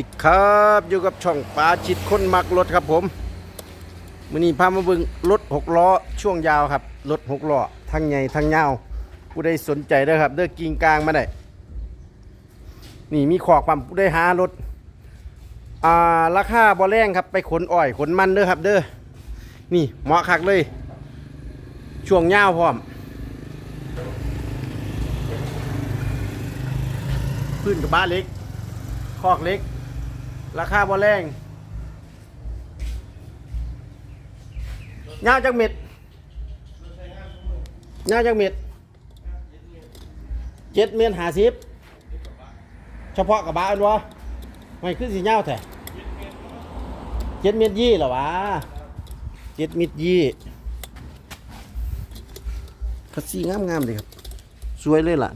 ดีครับอยู่กับช่องปลาชิดคนมักรถครับผมมือนี้พามาบิ่งรถหกล้อช่วงยาวครับรถหกล้อทั้งใหญ่ทั้งยาวผู้ใดสนใจเด้อครับ เด้อกิ่งกลางมาได้นี่มีขอกปั๊มผู้ใดหารถอ่าราคาบ่แรงครับไปขนอ้อยขนมันเด้อครับ เด้อนี่เหมาะคักเลย ช่วงยาวพร้อม พื้นกับบ้านเล็กคอกเล็ก ราคาบ่แรงยาวจักเม็ดยาวจักเม็ดเจ็ดเมตรหาสิบเฉพาะกับบ้านวะไม่ขึ้นสียาแท้เจ็ดเมตรยี่หรอวะเจ็ดเมตรยี่คัสซี่งามๆเลยครับ สวยเลยล่ะ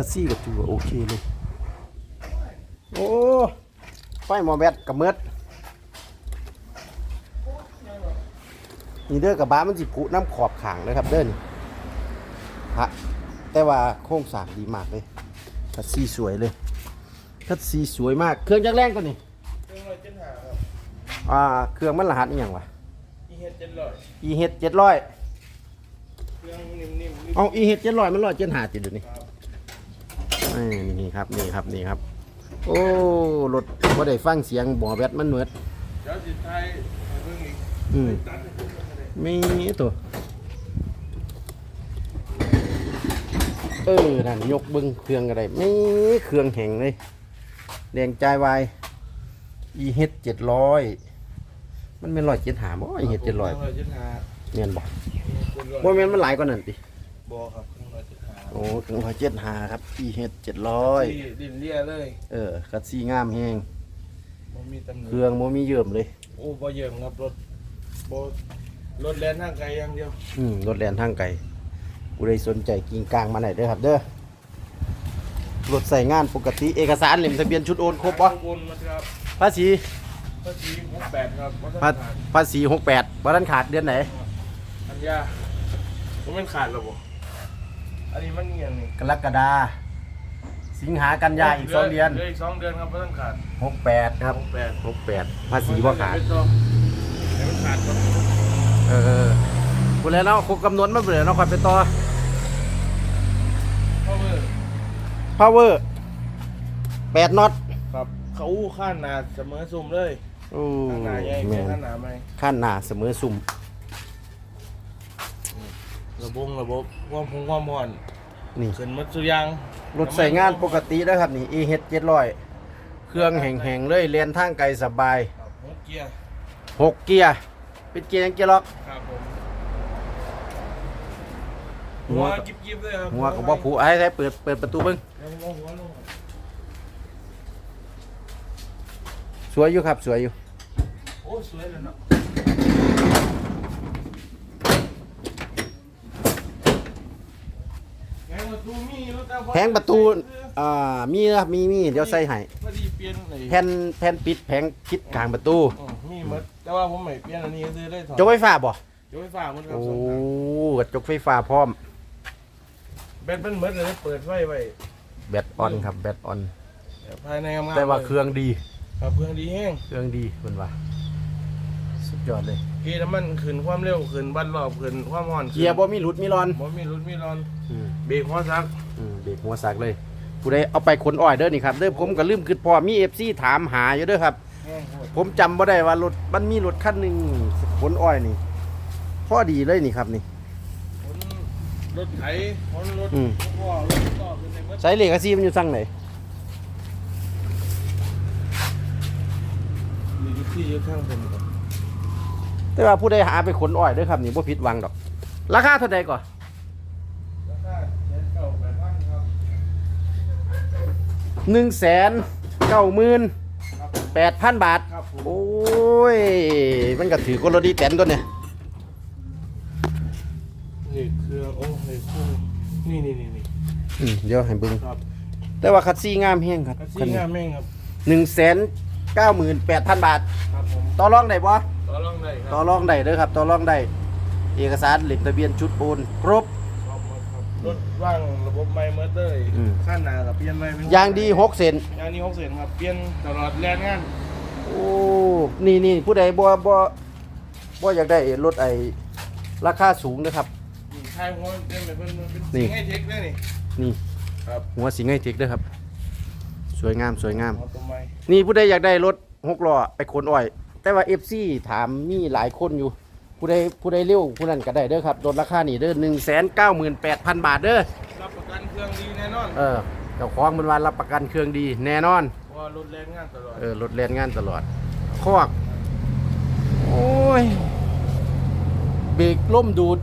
คัสซี่ก็ถือว่าโอเคเลย โอ้ไฟหมอแบตกับเมิดนี่เด้อกับบามันสิผุน้ำขอบขางเลยครับเด้อนี่ฮะแต่ว่าโครงสร้างดีมากเลยคัสซี่สวยเลยคัสซี่สวยมาก เครื่องจักรแรงตัวนี้เครื่องร้อยเจ็ดห้าครับอ่าเครื่องมันรหัสอหย่างวะอีเฮ็ดเจ็ดร้อย e h เจ็ดร้อยเครื่องนิ่มๆนิ่มเอา e h เจ็ดร้อยมันร้อยเจ็ดหาติดอยู่นี่นี่ นี่ครับนี่ครับนี่ครับ โอ้รถว่าได้ฟังเสียงหมอแบตมันเหมือดเดี๋ยวสิท้ายเอาเพิ่งอีกอืมตัดให้ผมก็ได้มีตัวเออนั่นยกเบึงเครื่องอะไรไม่เครื่องแห่งเลยแดงใจวาย e h เจ็ดร้อยมันเป็นร้อยเจ็ดหาบ่ e h เจ็ดร้อยเครื่องร้อยเจ็ดห้าเมียนบ่เจ็ดร้อยบ่แม่นมันหลายกว่านั้นติบ่ครับ เครื่องร้อยเจ็ดห้าโอ้ถึงร้อยเจ็ดหาครับ e h เจ็ดร้อยที่ดินเลียเลยเออคัดซี่งามแห้งบ่มีตำหนิเครื่องโมมีเยื่อมเลย โอ้บ่เยิ่มครับรถบ่รถแล่นทางไกลอย่างเดียวอืมรถแลนทางไกลกูได้สนใจกิ่งกลางมาไหนอยเด้อครับเด้อรถใส่งานปกติเอกสารเหล่มทะเบียนชุดโอนครบปะโอนมาครับภาษีภาษีหกแปดครับบ่ทันภาขาดภาษีหกแปดวันนั้นขาดเดือนไหนอันยาบ่แม่นขาดแล้วบ่ อันนี้มันเงียนนี่กรกฎาสิงหากันยาอีกสองเดือนเหลืออีกสองเดือนครับบ่ทันขาดหกแปดครับหกแปดหกแปดภาษีว่าขาดเดี๋ยวมันขาดก่อนเออกูแล้วเนาะครบกำหนดมาเบื่อเนาะคอยไปต่อเพราะว่า power แปดน็อตครับ เขาอู้ข้านหนาเสมอซุ่มเลย โอ้ข้านหนาใหญ่แม่เป็นนข้านหนาไหม ขั้นหนาเสมอสุ่ม ระบบระบบความคงความผ่อนนี่ขึ้นหมัดสุอยางรถใส่งานปกตินะครับนี่ e h เจ็ดร้อยเครื่องแห่งๆเลยเรียนทางไกลสบายครับหกเกียร์หกเกียร์เป็นเกียร์ยังเกียร์ล็อกครับผมหัหัววกิบกิบเลยครับหัวกับว่าผูไอ้ใช้เปิดเปิดประตูเบิ้งแล้วหัวหัวลงครับสวยอยู่ครับสวยอยู่โอ้สวยเลยเนาะไงประ ตูมีรถเอาแผงประตูอ่ามีนะครับมีมีเดี๋ยวใส่ให้พอดีเปลี่ยนเลยแผ่นแผ่นปิดแผงคิดกลางประตูอืมมีหมดแต่ว่าผมไม่เปลี่ยนอันนี้ซื้อได้ถอดจกไฟฟ้าบ่จกไฟฟ้าหมดครับโอ้สองทางกระจกไฟฟ้าพร้อมแบตมันหมดเลยเปิดไฟไว้แบตออนครับแบตออน ภายในงามๆแต่ว่าลยเครื่องดี ครับเครื่องดีแห้งเครื่องดีเพิ่นว่าสุด ยอดเลยเกียร์น้ำมันขึ้นความเร็วขึ้นบันรอบขึ้นความห่อนขึ้นเกียร์บ่มีหลุดมีรอนบ่มีรุดมีร้อนอืมเบรกหัวซักอืมเด็กหัวสักเลยผู้ใดเอาไปขนอ้อยเด้อนี่ครับเด้อผมก็ลืมคือพอมีเอฟซีถามหาอยู่เด้อครับแห้งโหดผมจำบ่ได้ว่ารถมันมีรถคันหนึ่งขนอ้อยนี่พอดีเลยนี่ครับนี่ ขนรถไถขนรถอืม พ่อรถต่อขึ้นในเมื่อใช้เหล็กอาซีมันอยู่สั่งไหนมีอยู่ที่อยู่ข้างผมครับ แต่ว่าผู้ใดหาไปขนอ้อยเด้อครับนี่บ่ผิดหวังดอก ราคาเท่าใดก่อนแล้วก็เจ็ดเก้าแปดพันครับหนึ่งแสนเก้าหมื่นครับแปดพันบาทครับผมโอ้ย มันก็ถือกลดีแตนตัวเนี่ยนี่เครื่องโอ้นี่เครื่องนี่นี่นี่นี่อืมเดี๋ยวให้เบิ่งครับแต่ว่าคัดซี่งามแฮงครับกระซี่งามแม่งครับหนึ่งแสนเก้าหมื่นแปดพันบาทครับผมต่อรองได้บ่ ต่อรองได้คต่อรับรองได้เด้อครับต่อรองได้เอกสารเหล็กทะเบียนชุดโอนครบ ชอบหมดครับรถว่างระบบไม่เมื่อเลยอืม ขั้นหนากับเปลี่ยนไม่เป็นยางดีหกเซนยางดีหกเซนครับเปลี่ยนตลอดแลนงานโอ้นี่นี่ผู้ใดบ่บ่บ่อยากได้รถไอ้ราคาสูงนะครับ นี่ท้ายหัวเปลี่ยนไปเป็นเป็นนี่ สิ่งให้เทคได้นี่นี่ครับหัวสิงห์ไฮเทคเด้อครับ สวยงามสวยงาม เอาตัวไม้นี่ผู้ใดอยากได้รถหกล้อไปขนอ้อย แต่ว่า FC ถามมีหลายคนอยู่ผู้ใดผู้ใดเร็วผู้นั้นก็ได้เด้อครับรถราคานี่เด้อ198,000บาทเด้อรับประกันเครื่องดีแน่นอนเออเจ้าของมันว่ารับประกันเครื่องดีแน่นอนเพราะว่ารถแรงงานตลอดเออรถแล่นงานตลอดคอกโอ้ยเบรกล่มดูด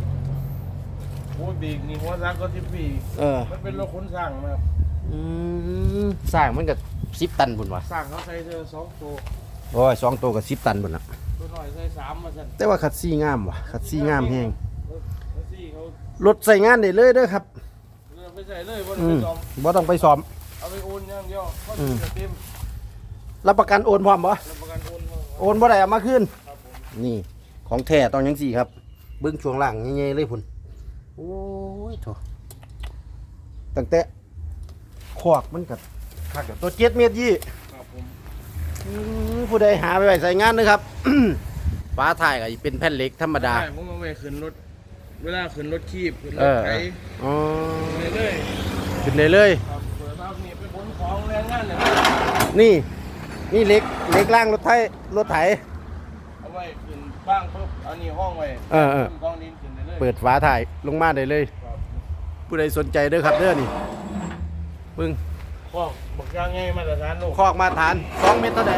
โอ้ยเบรกนี่หัวซักก็ทิปปีเออมันเป็นรถขนสั่งนะครับอืมสร้างมันก็สิบตันบุญวะสั่งเขาใส่เธอสองตัว โอ้ยสองตัวกับสิบตันบุญละตัวหน่อยใส่สามมาสั่นแต่ว่าคัดซี่งามวะคัดซี่งามแฮงรถรถซี่เขารถใส่งานได้เลยเด้อครับเรือไปใส่เลยว่าอืไปมซ่อมบ่ต้องไปซ้อม เอาไปโอนอย่างเดียวก็อืม จะเต็มรับประกันโอนพร้อมบ่รับประกันโอนเขาโอนบ่ได้เอามาคืนครับผมนี่ของแท้ต้องยังสี่ครับ เบิ้งช่วงล่างใหญ่ๆเลยพุ่นโอ้ยโถตั้งแต่ขวากมันกับคักเดี๋ยวตัวเจ็ดเมตรยี่ครับ ผมอืมผู้ใดหาไปไว้ใส่งานนะครับ ฟ้าถ่ายก็เป็นแผ่นเหล็กธรรมดา ใช่ผมเอาไปขึ้นรถ เวลาขึ้นรถคีบขึ้นรเอถอ ไถอ๋อไปเลยขึ้นได้เลยครับเปิดภาพนี่ไปขนของแรงงานเนี่ยนี่ นี่เหล็กเหล็กล่างรถไถรถไถ เอาไว้ขึ้นบ้างปุ๊บเอานี่ห้องไว้เออเออ ขึ้นกองดินขึ้นได้เลยเปิดฟ้าถ่ายลงมาได้เลย ครับผู้ใดสนใจเด้อครับเด้อนี่เบิ่ งข้อบักยางไงมาตรฐานโลกคอกมาฐาน2เมตรเท่าใด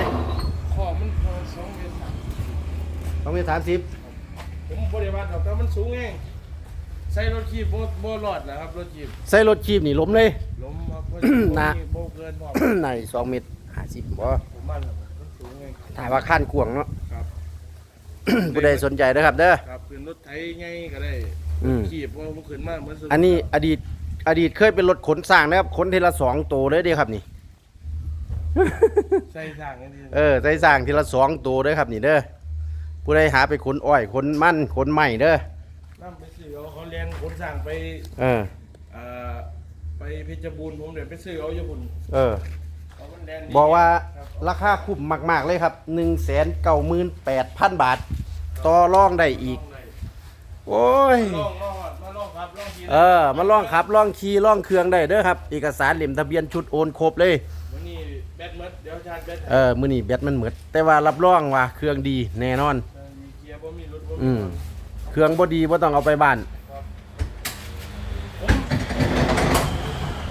ข้อมันประมาณสองเมตรสาม2เมตรฐาน10ผมบริวารดอกแต่มันสูงเองใส่รถขีบบ่บ่รอดนะครับรถขีบใส่รถชีพนี่ล้มเลย ล้มครับเพราะนะ โบเกินพอ ใน2เมตร50บ่ผมมันครับมันสูงเองถ่ายว่าขั้นกวางเนาะ ครับ ผู้ใดสนใจเด้อครับเด้อครับขึ้นรถไถไงก็ได้อืม ขีบเพราะมันขึ้นมาเหมือนสุดอันนี้อดีต อดีตเคยเป็นรถขนสร้างนะครับขนทีละสองตัวเลยเด้ครับนี่ ใส่ทางกันดีเออใส่สร้างทีละสองตัวเด้อครับนี่เด้อผู้ใดหาไปขนอ้อยขนมันขนไม้เด้อนั่ไปซื้อเอาเขาเรียนขนสั่งไปเออ เอ่อไปเพชรบูรณ์ผมเดี๋ยวไปซื้อเอาอยู่พุ่นเออ เอามันแดนดีบอกว่าครับราคาคุ้มมาก ๆ เลยครับ1นึ่งแสนเก้าหมื่นแปดพันบาท ต่อรองได้อีกลองเลยโอ้ย ลองลอง เออมาลองขับลองขี่ลองเครื่องได้เด้อครับ เอกสารเหล่มทะเบียนชุดโอนครบเลยวันนี้แบตเมดเดี๋ยวชาร์จแบตเออมื้อนี้แบตมันหมดแต่ว่ารับรองว่าเครื่องดีแน่นอนเออมีเกียร์บ่มีรถบ่อืมเครื่องบ่ดีบ่ต้องเอาไปบ้านครับผม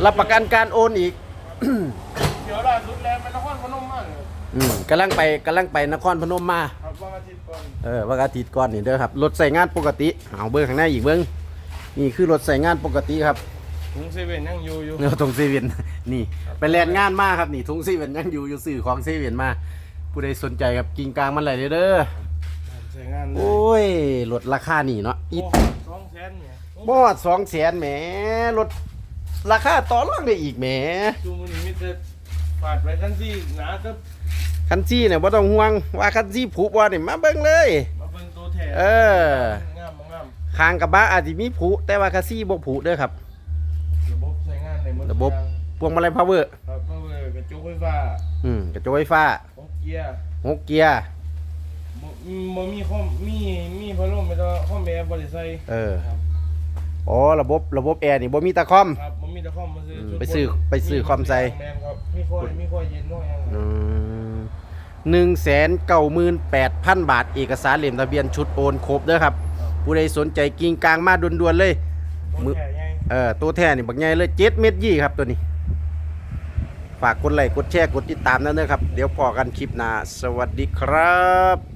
รับประกันการโอนอีก เดี๋ยวล่าสุดแล้วมันนครพนมมากเลยอืมกำลังไปกำลังไปนครพนมมา ครับวันอาทิตย์ก่อนเออวันอาทิตย์ก่อนนี่เด้อครับรถใส่งานปกติเอาเบิ้งข้างหน้าอีกเบิ้ง นี่คือรถใส่งานปกติครับถุงเซเว่นยังอยู่อยู่ เนื้อตรงเซเว่น นี่ไปแลนงานมาครับนี่ทุงเซเว่นยังอยู่อยู่สื่อของเซเว่นมา ผู้ใดสนใจครับกิงกลางมันไหลเด้อเด้อใช้งานเลยโอ้ยรถราคานี่เนาะอีโอ้สองแสนเนี่ยบอดสองแสนแหมรถราคาต่อรองได้อีกแหมจูมันมีแต่ปาดไปทันทีหนาก็คันซี่เนี่ยบ่ต้องห่วงว่าคันซี่ผูกบ่นี่มาเบิ่งเลย มาเบิ่งตัวแถเอองามบ่งาม คางกระบะอาจจะมีผูแต่ว่าคันซี่บ่ผูเด้อครับ ระบบใช้งานในหมดระบบทุกอย่างพวงมาลัยพาวเวอร์ครับเมื่อเวลากระจกไฟฟ้าอืมกระจกไฟฟ้าของเกียร์หกเกียร์ บ่บ่มีคอมมีมีพัดลมไม่ต้องคอมแอร์บ่ได้ใส่เออ ครับอ๋อระบบระบบแอร์นี่บ่มีตะคอม ครับบ่มีแต่คอมมาซื้ออืมชุดไปซื้อบนไปซื้อคอมใส่ แมนครับมีค่อยมีค่อยเย็นน้อยยังหนึ่งแสนเก้าหมื่นแปดพันบาท เอกสารเหลี่ยมทะเบียนชุดโอนครบเด้อครับ ผู้ใดสนใจกิ่งกลางมาด่วนๆเลยมืมืออแค่ไงเออตัวแท้นี่บักใหญ่เลยเจ็ดเม็ดยี่ครับตัวนี้ ฝากกดไลค์กดแชร์กดติดตามนั่นเด้อครับ เดี๋ยวพอกันคลิปหน้าสวัสดีครับ